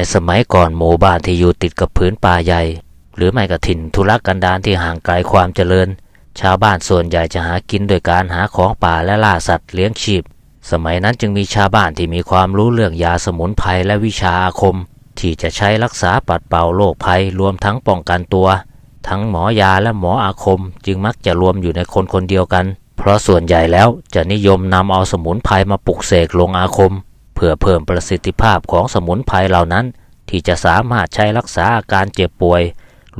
ในสมัยก่อนหมู่บ้านที่อยู่ติดกับพื้นป่าใหญ่ หรือไม่ก็ถิ่นทุรกันดารที่ห่างไกลความเจริญ ชาวบ้านส่วนใหญ่จะหากินโดยการหาของป่าและล่าสัตว์เลี้ยงชีพ สมัยนั้นจึงมีชาวบ้านที่มีความรู้เรื่องยาสมุนไพรและวิชาอาคม ที่จะใช้รักษาปัดเป่าโรคภัยรวมทั้งป้องกันตัว ทั้งหมอยาและหมออาคมจึงมักจะรวมอยู่ในคนคนเดียวกัน เพราะส่วนใหญ่แล้วจะนิยมนำเอาสมุนไพรมาปลุกเสกลงอาคมเพื่อเพิ่มประสิทธิภาพของสมุนไพรเหล่านั้น ที่จะสามารถใช้รักษาอาการเจ็บป่วย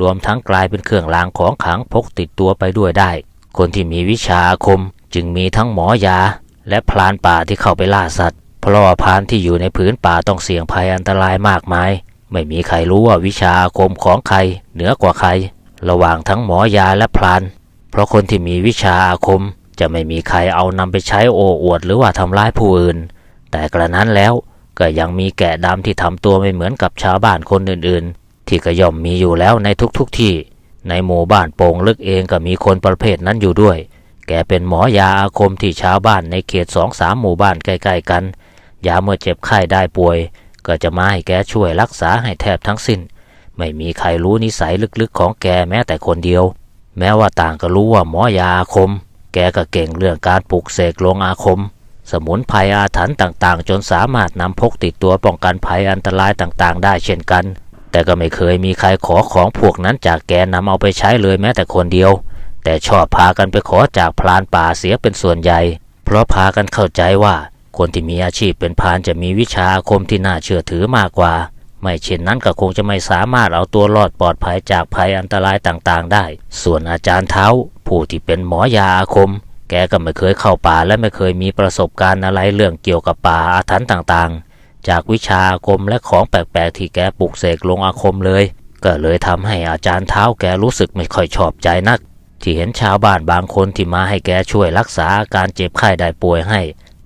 รวมทั้งกลายเป็นเครื่องรางของขลังพกติดตัวไปด้วยได้ คนที่มีวิชาอาคมจึงมีทั้งหมอยา และพรานป่าที่เข้าไปล่าสัตว์ เพราะว่าพรานที่อยู่ในพื้นป่าต้องเสี่ยงภัยอันตรายมากมาย ไม่มีใครรู้ว่าวิชาอาคมของใครเหนือกว่าใคร ระหว่างทั้งหมอยาและพราน เพราะคนที่มีวิชาอาคมจะไม่มีใครเอานำไปใช้โอ้อวดหรือว่าทำร้ายผู้อื่น แต่กระนั้นแล้ว ก็ยังมีแกะดำที่ทำตัวไม่เหมือนกับชาวบ้านคนอื่นๆ ที่ก็ย่อมมีอยู่แล้วในทุกๆทที่ ในหมู่บ้านโป่งลึกเองก็มีคนประเภทนั้นอยู่ด้วย แกเป็นหมอยาอาคมที่ชาวบ้านในเขตสองสามหมู่บ้านใกล้ๆกัน ยาเมื่อเจ็บไข้ได้ป่วย ก็จะมาให้แกช่วยรักษาให้แทบทั้งสิ้น ไม่มีใครรู้นิสัยลึกๆของแกแม้แต่คนเดียว แม้ว่าต่างก็รู้ว่าหมอยาอาคม แกก็เก่งเรื่องการปลุกเสกลงอาคม สมุนไพรอาถรรพ์ต่างๆ จนสามารถนำพกติดตัวป้องกันภัยอันตรายต่างๆ ได้เช่นกัน แต่ก็ไม่เคยมีใครขอของพวกนั้นจากแกนำเอาไปใช้เลยแม้แต่คนเดียว แต่ชอบพากันไปขอจากพรานป่าเสียเป็นส่วนใหญ่ เพราะพากันเข้าใจว่า คนที่มีอาชีพเป็นพรานจะมีวิชาอาคมที่น่าเชื่อถือมากกว่า ไม่เช่นนั้นก็คงจะไม่สามารถเอาตัวรอดปลอดภัยจากภัยอันตรายต่างๆ ได้ ส่วนอาจารย์เท้า ผู้ที่เป็นหมอยาอาคม แกก็ไม่เคยเข้าป่าและไม่เคยมีประสบการณ์อะไรเรื่องเกี่ยวกับป่าอาถรรพ์ต่างๆ จากวิชาอาคมและของแปลกๆที่แกปลุกเสกลงอาคมเลย ก็เลยทำให้อาจารย์เท้าแกรู้สึกไม่ค่อยชอบใจนัก ที่เห็นชาวบ้านบางคนที่มาให้แกช่วยรักษาอาการเจ็บไข้ได้ป่วยให้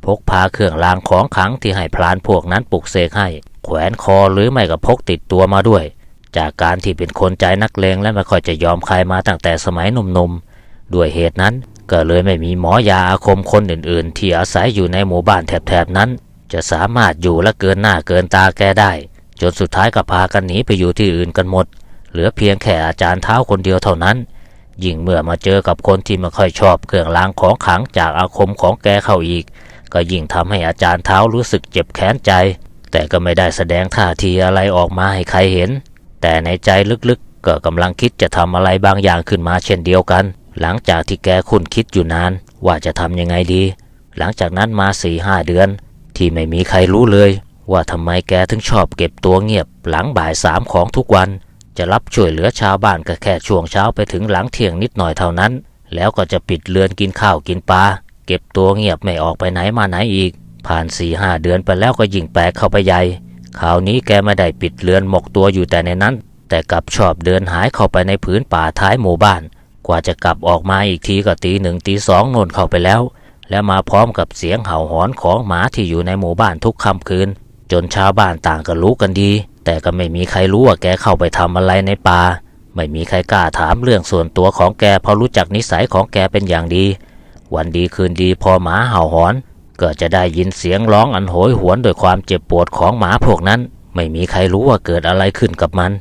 พกพาเครื่องรางของขลังที่ให้พลานพวกนั้นปลุกเสกให้ แขวนคอหรือไม่ก็พกติดตัวมาด้วย จากการที่เป็นคนใจนักเลงและไม่ค่อยจะยอมใครมาตั้งแต่สมัยหนุ่มๆด้วยเหตุนั้น ก็เลยไม่มีหมอยาอาคมคนอื่นๆ ที่อาศัยอยู่ในหมู่บ้านแถบๆนั้น จะสามารถอยู่และเกินหน้าเกินตาแกได้ จนสุดท้ายก็พากันหนีไปอยู่ที่อื่นกันหมด เหลือเพียงแค่อาจารย์เท้าคนเดียวเท่านั้น ยิ่งเมื่อมาเจอกับคนที่ไม่ค่อยชอบเครื่องรางของขังจากอาคมของแกเข้าอีก ก็ยิ่งทำให้อาจารย์เท้ารู้สึกเจ็บแค้นใจ แต่ก็ไม่ได้แสดงท่าทีอะไรออกมาให้ใครเห็น แต่ในใจลึกๆก็กำลังคิดจะทำอะไรบางอย่างขึ้นมาเช่นเดียวกัน หลังจากที่แกคุ้นคิดอยู่นาน ว่าจะทำยังไงดี หลังจากนั้นมาสี่ห้าเดือน ที่ไม่มีใครรู้เลย ว่าทำไมแกถึงชอบเก็บตัวเงียบ หลังบ่ายสามของทุกวัน จะรับช่วยเหลือชาวบ้านก็แค่ช่วงเช้าไปถึงหลังเที่ยงนิดหน่อยเท่านั้น แล้วก็จะปิดเรือนกินข้าวกินปลาเก็บตัวเงียบไม่ออกไปไหนมาไหนอีก ผ่านสี่ห้าเดือนไปแล้วก็ยิ่งแปลกเข้าไปใหญ่คราวนี้แกไม่ได้ปิดเรือนหมกตัวอยู่แต่ในนั้น แต่กลับชอบเดินหายเข้าไปในผืนป่าท้ายหมู่บ้าน กว่าจะกลับออกมาอีกทีก็ตีหนึ่งตีสองนนเข้าไปแล้ว และมาพร้อมกับเสียงเห่าหอนของหมาที่อยู่ในหมู่บ้านทุกค่ำคืน จนชาวบ้านต่างก็รู้กันดี แต่ก็ไม่มีใครรู้ว่าแกเข้าไปทำอะไรในป่าไม่มีใครกล้าถามเรื่องส่วนตัวของแกเพราะรู้จักนิสัยของแกเป็นอย่างดี วันดีคืนดีพอหมาเห่าหอน ก็จะได้ยินเสียงร้องอันโหยหวนด้วยความเจ็บปวดของหมาพวกนั้น ไม่มีใครรู้ว่าเกิดอะไรขึ้นกับมัน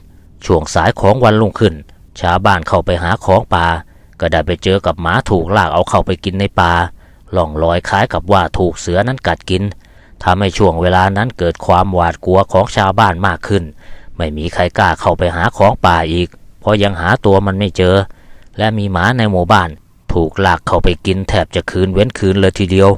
ช่วงสายของวันรุ่งขึ้น ชาวบ้านเข้าไปหาของป่า ก็ได้ไปเจอกับหมาถูกลากเอาเข้าไปกินในป่าล่องลอยคล้ายกับว่าถูกเสือนั้นกัดกินทำให้ช่วงเวลานั้นเกิดความหวาดกลัวของชาวบ้านมากขึ้น ไม่มีใครกล้าเข้าไปหาของป่าอีก เพราะยังหาตัวมันไม่เจอ และมีหมาในหมู่บ้าน ถูกลากเข้าไปกินแทบจะคืนเว้นคืนเลยทีเดียว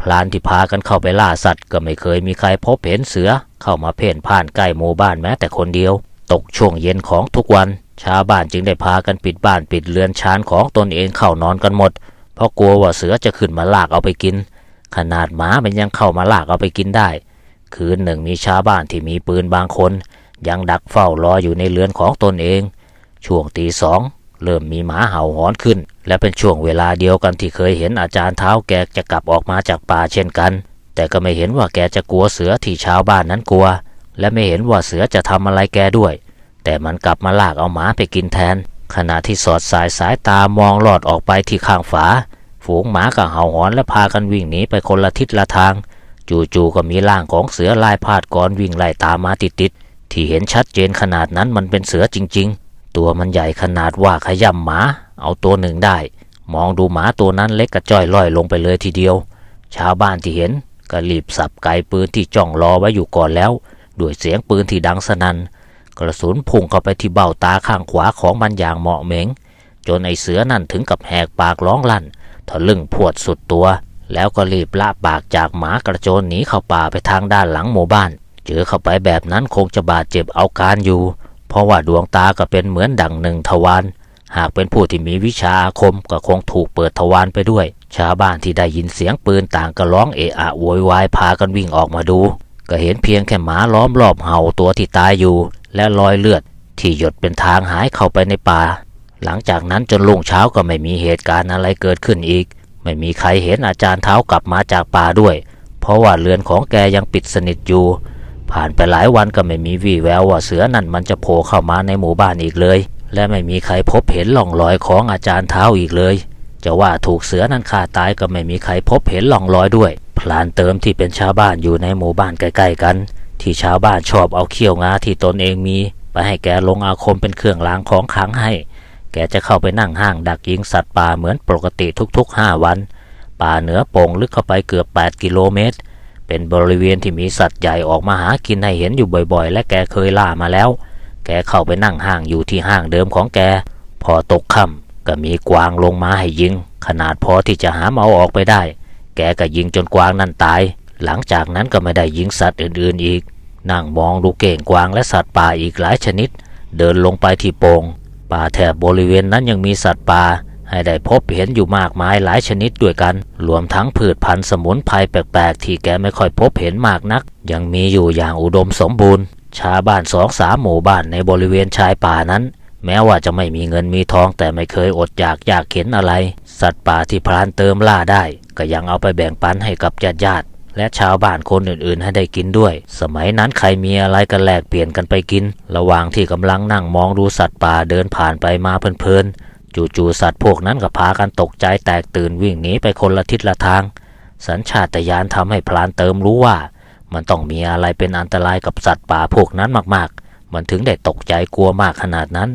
พลานที่พากันเข้าไปล่าสัตว์ก็ไม่เคยมีใครพบเห็นเสือ เข้ามาเพ่นพ่านใกล้หมู่บ้านแม้แต่คนเดียว ตกช่วงเย็นของทุกวัน ชาวบ้านจึงได้พากันปิดบ้านปิดเรือนชานของตนเองเข้านอนกันหมด เพราะกลัวว่าเสือจะขึ้นมาลากเอาไปกิน ขนาดหมามันยังเข้ามาลากเอาไปกินได้ คืนหนึ่งมีชาวบ้านที่มีปืนบางคน ยังดักเฝ้ารออยู่ในเรือนของตนเอง ช่วงตีสองเริ่มมีหมาเห่าหอนขึ้น และเป็นช่วงเวลาเดียวกันที่เคยเห็นอาจารย์เท้าแกจะกลับออกมาจากป่าเช่นกัน แต่ก็ไม่เห็นว่าแกจะกลัวเสือที่ชาวบ้านนั้นกลัว และไม่เห็นว่าเสือจะทำอะไรแกด้วย แต่มันกลับมาลากเอาหมาไปกินแทน ขณะที่สอดสายสายตามองลอดออกไปที่ข้างฝา ฝูงหมาก็เห่าหอนและพากันวิ่งหนีไปคนละทิศละทาง จู่ๆก็มีร่างของเสือลายพาดก่อนวิ่งไล่ตามมาติดๆที่เห็นชัดเจนขนาดนั้นมันเป็นเสือจริง ๆ ตัวมันใหญ่ขนาดว่าขย่ำหมา เอาตัวหนึ่งได้ มองดูหมาตัวนั้นเล็กกระจ้อยลอยลงไปเลยทีเดียว ชาวบ้านที่เห็นก็รีบสับไกปืนที่จ้องรอไว้อยู่ก่อนแล้ว ด้วยเสียงปืนที่ดังสนัน่น กระสุนพุ่งเข้าไปที่เบ้าตาข้างขวาของมันอย่างเหมาะเหม็งจนไอเสือนั่นถึงกับแหกปากร้องลั่นทะลึ่งพวดสุดตัว แล้วก็รีบละปากจากหมากระโจนหนีเข้าป่าไปทางด้านหลังหมู่บ้าน เจอเข้าไปแบบนั้นคงจะบาดเจ็บเอาการอยู่ เพราะว่าดวงตาก็เป็นเหมือนดั่งหนึ่งทวารหากเป็นผู้ที่มีวิชาอาคมก็คงถูกเปิดทวารไปด้วย ชาวบ้านที่ได้ยินเสียงปืนต่างก็ร้องเอะอะโวยวายพากันวิ่งออกมาดู ก็เห็นเพียงแค่หมาล้อมรอบเห่าตัวที่ตายอยู่ และรอยเลือดที่หยดเป็นทางหายเข้าไปในป่า หลังจากนั้นจนรุ่งเช้าก็ไม่มีเหตุการณ์อะไรเกิดขึ้นอีก ไม่มีใครเห็นอาจารย์เท้ากลับมาจากป่าด้วย เพราะว่าเรือนของแกยังปิดสนิทอยู่ ผ่านไปหลายวันก็ไม่มีวี่แววว่าเสือนั่นมันจะโผล่เข้ามาในหมู่บ้านอีกเลย และไม่มีใครพบเห็นล่องรอยของอาจารย์เท้าอีกเลย จะว่าถูกเสือนั้นฆ่าตายก็ไม่มีใครพบเห็นล่องรอยด้วย พลานเติมที่เป็นชาวบ้านอยู่ในหมู่บ้านใกล้ๆกัน ที่ชาวบ้านชอบเอาเขี้ยวงาที่ตนเองมี ไปให้แกลงอาคมเป็นเครื่องรางของขังให้ แกจะเข้าไปนั่งห้างดักยิงสัตว์ป่าเหมือนปกติทุกๆ5วัน ป่าเหนือโป่งลึกเข้าไปเกือบ 8 กิโลเมตร เป็นบริเวณที่มีสัตว์ใหญ่ออกมาหากินให้เห็นอยู่บ่อยๆ และแกเคยล่ามาแล้ว แกเข้าไปนั่งห้างอยู่ที่ห้างเดิมของแก พอตกค่ำก็มีกวางลงมาให้ยิง ขนาดพอที่จะหามเอาออกไปได้ แกก็ยิงจนกวางนั่นตาย หลังจากนั้นก็ไม่ได้ยิงสัตว์อื่นๆอีก นั่งมองดูเก่งกวางและสัตว์ป่าอีกหลายชนิด เดินลงไปที่โปง่งป่าแถบบริเวณนั้นยังมีสัตว์ป่าให้ได้พบเห็นอยู่มากมายหลายชนิดด้วยกัน รวมทั้งพืชพันธุ์สมุนไพรแปลกๆ ที่แกไม่ค่อยพบเห็นมากนัก ยังมีอยู่อย่างอุดมสมบูรณ์ ชาวบ้านสองสามหมู่บ้านในบริเวณชายป่านั้น แม้ว่าจะไม่มีเงินมีทองแต่ไม่เคยอดอยากอยากเข็นอะไร สัตว์ป่าที่พรานเติมล่าได้ ก็ยังเอาไปแบ่งปันให้กับญาติญาติ และชาวบ้านคนอื่นๆ ให้ได้กินด้วย สมัยนั้นใครมีอะไรกันแลกเปลี่ยนกันไปกิน ระหว่างที่กำลังนั่งมองดูสัตว์ป่าเดินผ่านไปมาเพลินๆ จู่ๆสัตว์พวกนั้นก็พากันตกใจแตกตื่นวิ่งหนีไปคนละทิศละทาง สัญชาตญาณทำให้พลานเติมรู้ว่า มันต้องมีอะไรเป็นอันตรายกับสัตว์ป่าพวกนั้นมากๆ มันถึงได้ตกใจกลัวมากขนาดนั้น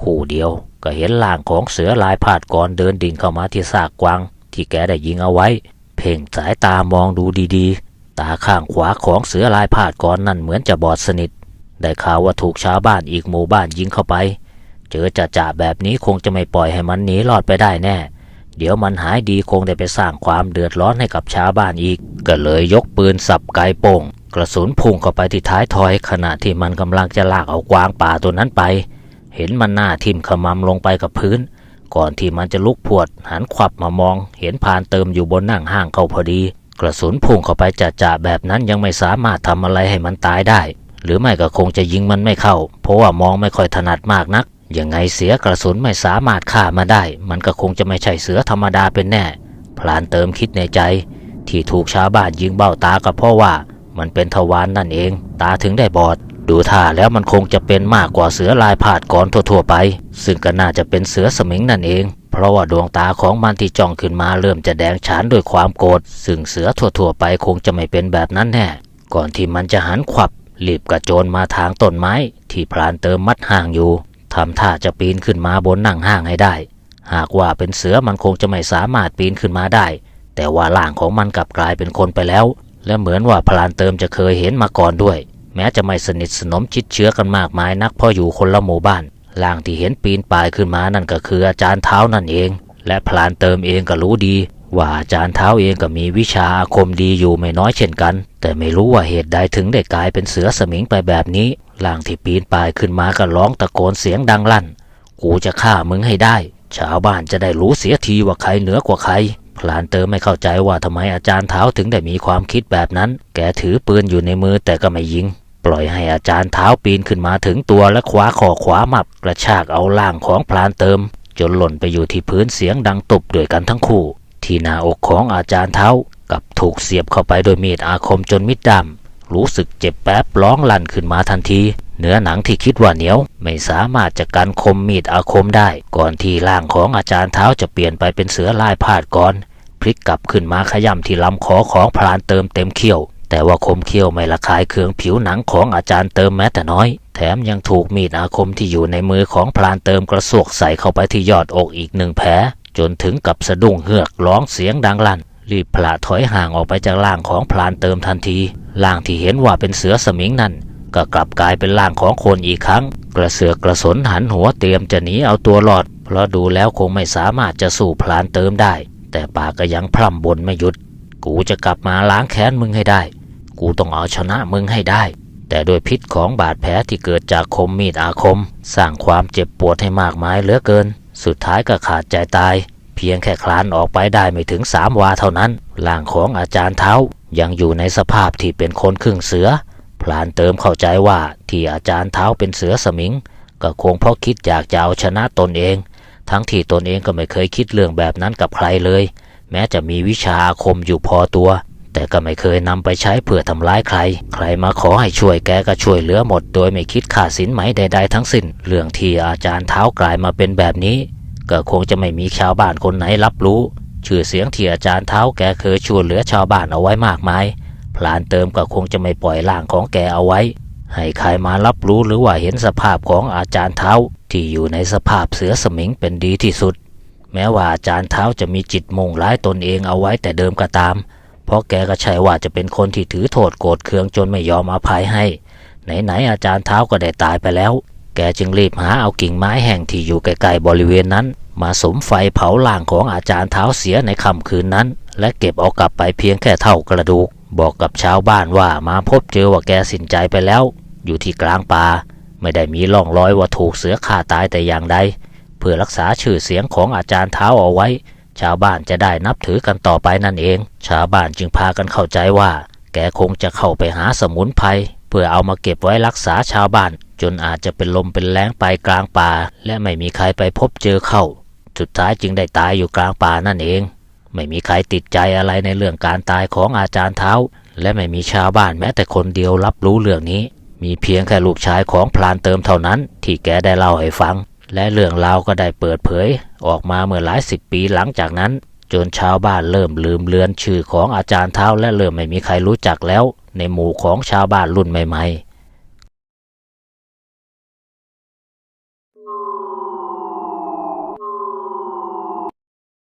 คู่เดียวก็เห็นล่างของเสือลายผาดก่อนเดินดิ่งเข้ามาที่ซากกวางที่แกได้ยิงเอาไว้ เพ่งสายตามองดูดีๆ ตาข้างขวาของเสือลายผาดก่อนนั่นเหมือนจะบอดสนิท ได้ข่าวว่าถูกชาวบ้านอีกหมู่บ้านยิงเข้าไป เจอจ่าจ่าแบบนี้คงจะไม่ปล่อยให้มันหนีรอดไปได้แน่ เดี๋ยวมันหายดีคงได้ไปสร้างความเดือดร้อนให้กับชาวบ้านอีก ก็เลยยกปืนสับไกโป่งกระสุนพุ่งเข้าไปที่ท้ายทอยขณะที่มันกำลังจะลากเอากวางป่าตัวนั้นไป เห็นมันหน้าทิ่มขมำลงไปกับพื้น ก่อนที่มันจะลุกพวด หันขวับมามอง เห็นพานเติมอยู่บนนั่งห้างเขาพอดี กระสุนพุ่งเข้าไปจ่าจ่าแบบนั้นยังไม่สามารถทำอะไรให้มันตายได้ หรือไม่ก็คงจะยิงมันไม่เข้า เพราะว่ามองไม่ค่อยถนัดมากนัก ยังไงเสียกระสุนไม่สามารถฆ่ามาได้ มันก็คงจะไม่ใช่เสือธรรมดาเป็นแน่ พลานเติมคิดในใจ ที่ถูกชาวบ้านยิงเบ้าตาก็เพราะว่า มันเป็นทวารนนั่นเอง ตาถึงได้บอด ดูท่าแล้วมันคงจะเป็นมากกว่าเสือลายผาดก่อนทั่วๆไป ซึ่งก็น่าจะเป็นเสือสมิงนั่นเอง เพราะว่าดวงตาของมันที่จ้องขึ้นมาเริ่มจะแดงฉานด้วยความโกรธซึ่งเสือทั่วๆไปคงจะไม่เป็นแบบนั้นแน่ ก่อนที่มันจะหันขวับรีบกระโจนมาทางต้นไม้ ที่พรานเติมมัดห่างอยู่ทำท่าจะปีนขึ้นมาบนนั่งห้างให้ได้ หากว่าเป็นเสือมันคงจะไม่สามารถปีนขึ้นมาได้ แต่ว่าร่างของมันกลับกลายเป็นคนไปแล้ว และเหมือนว่าพลานเติมจะเคยเห็นมาก่อนด้วย แม้จะไม่สนิทสนมชิดเชื้อกันมากมายนักเพราะอยู่คนละหมู่บ้านร่างที่เห็นปีนป่ายขึ้นมานั่นก็คืออาจารย์เท้านั่นเอง และพลานเติมเองก็รู้ดี ว่าอาจารย์เท้าเองก็มีวิชาอาคมดีอยู่ไม่น้อยเช่นกัน แต่ไม่รู้ว่าเหตุใดถึงได้กลายเป็นเสือสมิงไปแบบนี้ร่างที่ปีนป่ายขึ้นมาก็ร้องตะโกนเสียงดังลั่น กูจะฆ่ามึงให้ได้ ชาวบ้านจะได้รู้เสียทีว่าใครเหนือกว่าใครพลานเติมไม่เข้าใจว่าทำไมอาจารย์เท้าถึงได้มีความคิดแบบนั้น แกถือปืนอยู่ในมือแต่ก็ไม่ยิง ปล่อยให้อาจารย์เท้าปีนขึ้นมาถึงตัวและคว้าคอขวามับกระชากเอาล่างของพลานเติม จนหล่นไปอยู่ที่พื้นเสียงดังตุบด้วยกันทั้งคู่ ที่หน้าอกของอาจารย์เท้ากับถูกเสียบเข้าไปโดยมีดอาคมจนมิดดำรู้สึกเจ็บแป๊บร้องลั่นขึ้นมาทันทีเนื้อหนังที่คิดว่าเหนียว ไม่สามารถจะกันคมมีดอาคมได้ ก่อนที่ร่างของอาจารย์เท้าจะเปลี่ยนไปเป็นเสือลายพาดก่อน พลิกกลับขึ้นมาขย่ำที่ลำคอของพรานเติมเต็มเขี้ยว แต่ว่าคมเขี้ยวไม่ละคายเคืองผิวหนังของอาจารย์เติมแม้แต่น้อย แถมยังถูกมีดอาคมที่อยู่ในมือของพลานเติมกระซวกใส่เข้าไปที่ยอดอกอีกหนึ่งแผลจนถึงกับสะดุ้งเฮือกร้องเสียงดังลั่นรีบพละถอยห่างออกไปจากร่างของพลานเติมทันทีร่างที่เห็นว่าเป็นเสือสมิงนั่นก็กลับกลายเป็นร่างของคนอีกครั้ง กระเสือกกระสนหันหัวเตรียมจะหนีเอาตัวรอด เพราะดูแล้วคงไม่สามารถจะสู้พลานเติมได้ แต่ปากก็ยังพร่ำบ่นไม่หยุด กูจะกลับมาล้างแค้นมึงให้ได้ กูต้องเอาชนะมึงให้ได้ แต่โดวยพิษของบาดแผลที่เกิดจากคมมีดอาคม สร้างความเจ็บปวดให้มากมายเหลือเกิน สุดท้ายก็ขาดใจตาย เพียงแค่คลานออกไปได้ไม่ถึงสามวาเท่านั้นร่างของอาจารย์เท้ายังอยู่ในสภาพที่เป็นคนครึ่งเสือ พลานเติมเข้าใจว่าที่อาจารย์เท้าเป็นเสือสมิง ก็คงเพราะคิดอยากจะเอาชนะตนเอง ทั้งที่ตนเองก็ไม่เคยคิดเรื่องแบบนั้นกับใครเลย แม้จะมีวิชาอาคมอยู่พอตัว แต่ก็ไม่เคยนำไปใช้เพื่อทำร้ายใคร ใครมาขอให้ช่วยแกก็ช่วยเหลือหมด โดยไม่คิดค่าสินไหมใด ๆ ทั้งสิ้น เรื่องที่อาจารย์เท้ากลายมาเป็นแบบนี้ ก็คงจะไม่มีชาวบ้านคนไหนรับรู้ ชื่อเสียงที่อาจารย์เท้าแกเคยช่วยเหลือชาวบ้านเอาไว้มากมาย พลานเติมก็คงจะไม่ปล่อยร่างของแกเอาไว้ ให้ใครมารับรู้หรือว่าเห็นสภาพของอาจารย์เท้าที่อยู่ในสภาพเสือสมิงเป็นดีที่สุด แม้ว่าอาจารย์เท้าจะมีจิตมุ่งร้ายตนเองเอาไว้แต่เดิมก็ตาม เพราะแกก็ใช่ว่าจะเป็นคนที่ถือโทษโกรธเคืองจนไม่ยอมอภัยให้ ไหนๆอาจารย์เท้าก็ได้ตายไปแล้ว แกจึงรีบหาเอากิ่งไม้แห่งที่อยู่ใกล้ๆบริเวณนั้น มาสมไฟเผาล่างของอาจารย์เท้าเสียในค่ำคืนนั้น และเก็บเอากลับไปเพียงแค่เท่ากระดูก บอกกับชาวบ้านว่ามาพบเจอว่าแกสิ้นใจไปแล้ว อยู่ที่กลางป่าไม่ได้มีร่องรอยว่าถูกเสือฆ่าตายแต่อย่างใดเพื่อรักษาชื่อเสียงของอาจารย์เท้าเอาไว้ ชาวบ้านจะได้นับถือกันต่อไปนั่นเอง ชาวบ้านจึงพากันเข้าใจว่า แกคงจะเข้าไปหาสมุนไพรเพื่อเอามาเก็บไว้รักษาชาวบ้าน จนอาจจะเป็นลมเป็นแรงไปกลางป่า และไม่มีใครไปพบเจอเข้า สุดท้ายจึงได้ตายอยู่กลางป่านั่นเอง ไม่มีใครติดใจอะไรในเรื่องการตายของอาจารย์เท้า และไม่มีชาวบ้านแม้แต่คนเดียวรับรู้เรื่องนี้ มีเพียงแค่ลูกชายของพลานเติมเท่านั้น ที่แกได้เล่าให้ฟัง และเรื่องราวก็ได้เปิดเผย ออกมาเมื่อหลายสิบปีหลังจากนั้น จนชาวบ้านเริ่มลืมเลือนชื่อของอาจารย์เท้าและเริ่มไม่มีใครรู้จักแล้ว ในหมู่ของชาวบ้านรุ่นใหม่ๆ